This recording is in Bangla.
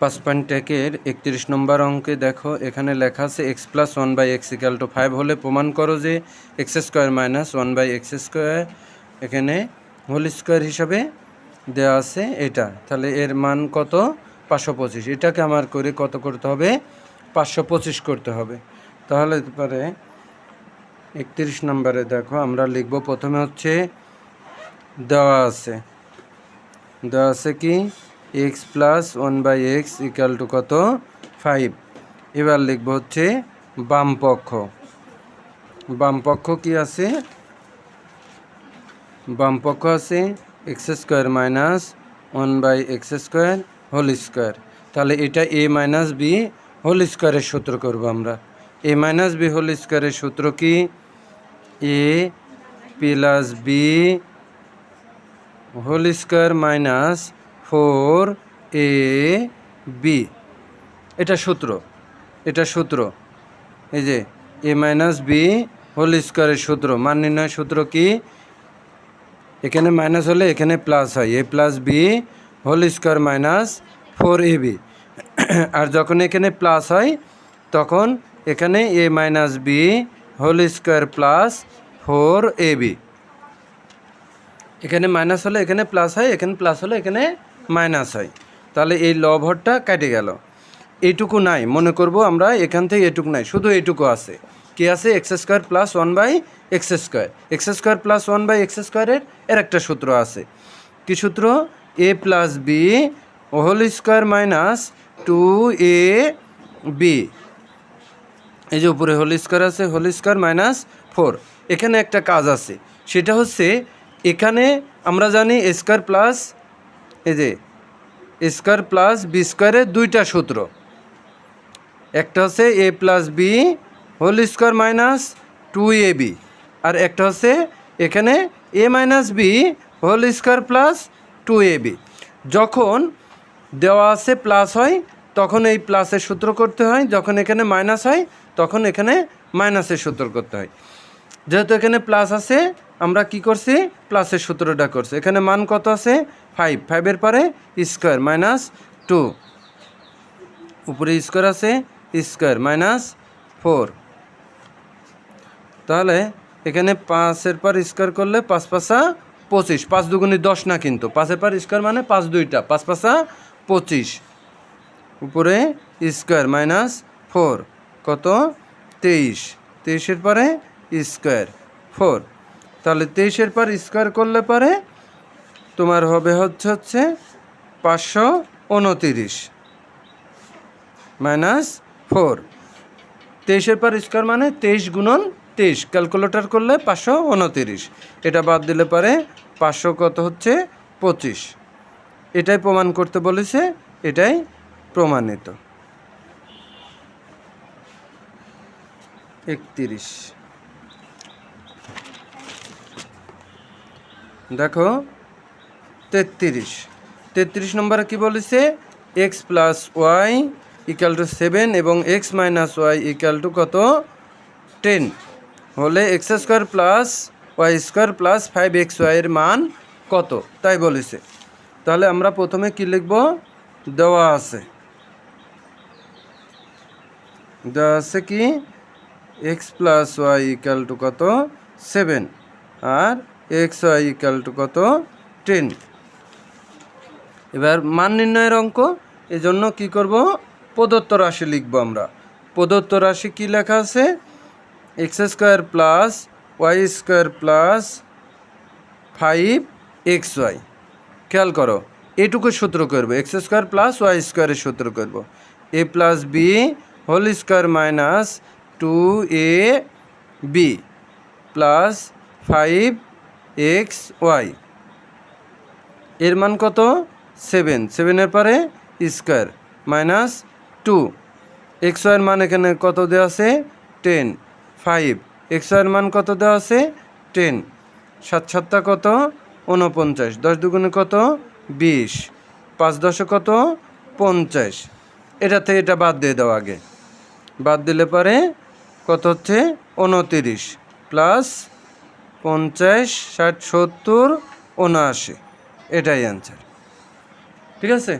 পাঁচ পয়েন্ট একের একত্রিশ নম্বর অঙ্কে দেখো, এখানে লেখা আছে x plus one by x equal to five হলে প্রমাণ করো যে x square minus one by x square এখানে হোল স্কোয়ার হিসাবে দেওয়া আছে এটা। তাহলে এর মান কত? পাঁচশো পঁচিশ। এটাকে আমার করে কত করতে হবে? পাঁচশো পঁচিশ করতে হবে। তাহলে পরে একত্রিশ নম্বরে দেখো, আমরা লিখব প্রথমে হচ্ছে দেওয়া আছে। দেওয়া আছে কি? X plus one by x equal to কত? ফাইভ এবার লিখব হচ্ছে বাম পক্ষ। বাম পক্ষ কি আছে? বাম পক্ষ আছে x square minus one by x square whole square তাহলে এটা এ মাইনাস বি হোল স্কোয়ারের সূত্র করব আমরা। এ মাইনাস বি হোল স্কোয়ারের সূত্র কি? A plus b whole square minus four a b. এটা সূত্র এটা সূত্র। এই যে, এ মাইনাস বি হোল স্কোয়ারের সূত্র। মান নির্ণয় সূত্র কি? এখানে মাইনাস হলে এখানে প্লাস হয়। A plus b whole square minus four a b. আর যখন এখানে প্লাস হয়, তখন এখানে a minus b whole square plus four a b. এখানে মাইনাস হলে এখানে প্লাস হয়, এখানে প্লাস হলে এখানে মাইনাস হয়। তাহলে এই লভরটা কেটে গেল। এইটুকু নাই, মনে করব আমরা এখান থেকে এটুকু নাই, শুধু এইটুকু আছে। কি আছে? X square plus one by x square x square plus one by x স্কোয়ারের এর একটা সূত্র আছে। কি সূত্র? A plus b whole square minus two a b এই যে উপরে হোল স্কোয়ার আছে হোল স্কোয়ার মাইনাস ফোর এখানে একটা কাজ আছে, সেটা হচ্ছে এখানে আমরা জানি স্কোয়ার প্লাস এই যে স্কোয়ার প্লাস বি স্কোয়ারের দুইটা সূত্র। একটা হচ্ছে a plus b whole square minus two a b আর একটা হচ্ছে এখানে a minus b whole square plus two a b যখন দেওয়া আছে প্লাস হয়, তখন এই প্লাসের সূত্র করতে হয়, যখন এখানে মাইনাস হয়, তখন এখানে মাইনাসের সূত্র করতে হয়। যেহেতু এখানে প্লাস আছে, আমরা কি করছি? প্লাসের সূত্রটা করছি। এখানে মান কত আছে? ফাইভ ফাইভের পরে স্কোয়ার মাইনাস টু উপরে স্কোয়ার আছে স্কোয়ার মাইনাস ফোর তাহলে এখানে পাঁচের পর স্কোয়ার করলে পাঁচ পাঁচা পঁচিশ। পাঁচ দুগুনি দশ না কিন্তু। পাঁচের পর স্কোয়ার মানে পাঁচ দুইটা। পাঁচ পাঁচা পঁচিশ। উপরে স্কোয়ার মাইনাস ফোর কত? তেইশ। তেইশের পরে স্কোয়ার। ফোর। তাহলে তেইশের পর স্কোয়ার করলে পরে তোমার হবে হচ্ছে হচ্ছে পাঁচশো উনতিরিশ। Minus four. তেইশের পর স্কোয়ার মানে তেইশ গুণন তেইশ। ক্যালকুলেটর করলে পাঁচশো উনতিরিশ। এটা বাদ দিলে পরে পাঁচশো কত হচ্ছে? পঁচিশ। এটাই প্রমাণ করতে বলেছে, এটাই প্রমাণিত। একত্রিশ। দেখো, তেত্রিশ। তেত্রিশ নম্বরে কি বলেছে? X plus y equal two seven এবং x minus y equal two কত? টেন হলে x square plus y square plus five x ওয়াইয়ের মান কত? তাই বলেছে। তাহলে আমরা প্রথমে কি লিখব? দেওয়া আছে। দেওয়া আছে কি? X plus y equal two কত? সেভেন আর এক্স ওয়াই ইকাল টু কত? টেন এবার মান নির্ণয়ের অঙ্ক, এজন্য কি করব? প্রদত্ত রাশি লিখব আমরা। প্রদত্ত রাশি কি লেখা আছে? X square plus y square plus five x y খেয়াল করো, এটুকু সূত্র করব এক্স স্কোয়ার প্লাস ওয়াই স্কোয়ারের সূত্র করব। A plus b whole square minus two a b plus five x y. এর মান কত? সেভেন। সেভেনের পরে স্কোয়ার মাইনাস টু। এক্স ওয়াইয়ের মান এখানে কত দেওয়া আছে? টেন। ফাইভ। এক্স ওয়াইয়ের মান কত দেওয়া আছে? টেন। সাত সাতটা কত? উনপঞ্চাশ দশ দুগুণে কত? বিশ। পাঁচ দশে কত? পঞ্চাশ। এটা থেকে এটা বাদ দিয়ে দাও আগে। বাদ দিলে পরে কত হচ্ছে? উনতিরিশ প্লাস পঞ্চাশ ষাট সত্তর উনআশি। এটাই অ্যান্সার ঠিক আছে?